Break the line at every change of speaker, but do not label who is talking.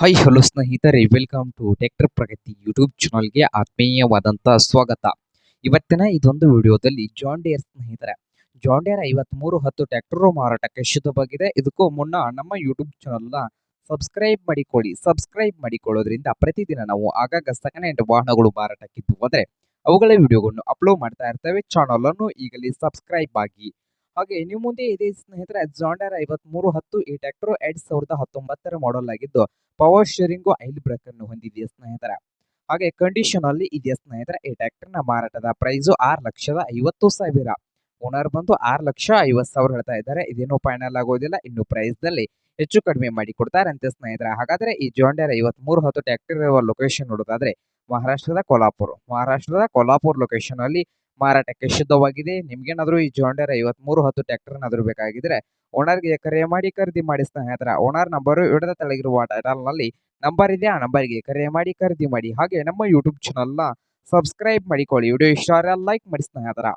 Hi hello ಸ್ನೇಹಿತರೆ. Welcome to tractor Pragati YouTube ಚಾನಲ್ಗೆ ಆತ್ಮೀಯವಾದಂಥ ಸ್ವಾಗತ. ಇವತ್ತಿನ ಇದೊಂದು ವಿಡಿಯೋದಲ್ಲಿ ಜಾನ್ ಡೇರ್ ಸ್ನೇಹಿತರೆ. ಜಾನ್ ಡೇರ್ ಐವತ್ಮೂರು ಹತ್ತು ಟ್ಯಾಕ್ಟರ್ ಮಾರಾಟಕ್ಕೆ ಶುದ್ಧವಾಗಿದೆ. ಇದಕ್ಕೂ ಮುನ್ನ ನಮ್ಮ ಯೂಟ್ಯೂಬ್ ಚಾನಲ್ನ ಸಬ್ಸ್ಕ್ರೈಬ್ ಮಾಡಿಕೊಳ್ಳಿ. ಸಬ್ಸ್ಕ್ರೈಬ್ ಮಾಡಿಕೊಳ್ಳೋದ್ರಿಂದ ಪ್ರತಿದಿನ ನಾವು ಆಗಾಗ ಸೆಕೆಂಡ್ ಹ್ಯಾಂಡ್ ವಾಹನಗಳು ಮಾರಾಟಕ್ಕಿದ್ದು ಹೋದರೆ ಅವುಗಳ ವಿಡಿಯೋಗಳನ್ನು ಅಪ್ಲೋಡ್ ಮಾಡ್ತಾ ಇರ್ತೇವೆ. ಚಾನಲನ್ನು ಈಗಲೇ ಸಬ್ಸ್ಕ್ರೈಬ್ ಆಗಿ. ಹಾಗೆ ನಿಮ್ಮ ಮುಂದೆ ಇದೆ ಸ್ನೇಹಿತರೆ ಜಾಂಡರ್ ಐವತ್ಮೂರು ಹತ್ತು ಈ ಟ್ಯಾಕ್ಟರ್ ಎರಡ್ ಸಾವಿರದ ಹತ್ತೊಂಬತ್ತರ ಮಾಡೆಲ್ ಆಗಿದ್ದು ಪವರ್ ಶೇರಿಂಗು ಐಲ್ ಬ್ರೇಕ್ ಅನ್ನು ಹೊಂದಿದೆಯ ಸ್ನೇಹಿತರ? ಹಾಗೆ ಕಂಡೀಷನ್ ಅಲ್ಲಿ ಇದೆ ಸ್ನೇಹಿತರ? ಈ ಟ್ರ್ಯಾಕ್ಟರ್ನ ಮಾರಾಟದ ಪ್ರೈಸ್ ಆರು ಲಕ್ಷದ ಐವತ್ತು ಸಾವಿರ. ಓನರ್ ಬಂದು ಆರು ಲಕ್ಷ ಐವತ್ತು ಸಾವಿರ ಹೇಳ್ತಾ ಇದ್ದಾರೆ. ಇದೇನು ಫೈನಲ್ ಆಗೋದಿಲ್ಲ. ಇನ್ನು ಪ್ರೈಸ್ ದಲ್ಲಿ ಹೆಚ್ಚು ಕಡಿಮೆ ಮಾಡಿ ಕೊಡ್ತಾರಂತೆ ಸ್ನೇಹಿತರ. ಹಾಗಾದ್ರೆ ಈ ಜಾಂಡರ್ ಐವತ್ಮೂರು ಹತ್ತು ಟ್ರ್ಯಾಕ್ಟರ್ ಇರುವ ಲೊಕೇಶನ್ ನೋಡೋದಾದ್ರೆ ಮಹಾರಾಷ್ಟ್ರದ ಕೊಲ್ಹಾಪುರ್. ಮಹಾರಾಷ್ಟ್ರದ ಕೊಲ್ಹಾಪುರ್ ಲೊಕೇಶನ್ ಅಲ್ಲಿ ಮಾರಾಟಕ್ಕೆ ಶುದ್ಧವಾಗಿದೆ. ನಿಮ್ಗೇನಾದ್ರೂ ಈ ಜೋಂಡ್ಯಾರ ಐವತ್ ಮೂರು ಹತ್ತು ಟ್ರ್ಯಾಕ್ಟರ್ ಏನಾದ್ರೂ ಬೇಕಾಗಿದ್ರೆ ಓನರ್ಗೆ ಕರೆ ಮಾಡಿ ಖರೀದಿ ಮಾಡಿ ಅದರ ಓನರ್ ನಂಬರು ಹಿಡಿದ ತೆಳಗಿರುವ ಟೈಟಲ್ನಲ್ಲಿ ನಂಬರ್ ಇದೆ ಆ ನಂಬರ್ಗೆ ಕರೆ ಮಾಡಿ ಖರೀದಿ ಮಾಡಿ. ಹಾಗೆ ನಮ್ಮ ಯೂಟ್ಯೂಬ್ ಚಾನಲ್ನ ಸಬ್ಸ್ಕ್ರೈಬ್ ಮಾಡಿಕೊಳ್ಳಿ. ವಿಡಿಯೋ ಇಷ್ಟ ಲೈಕ್ ಮಾಡಿಸ್ತಾನೆ ಸ್ನೇಹಿತರ.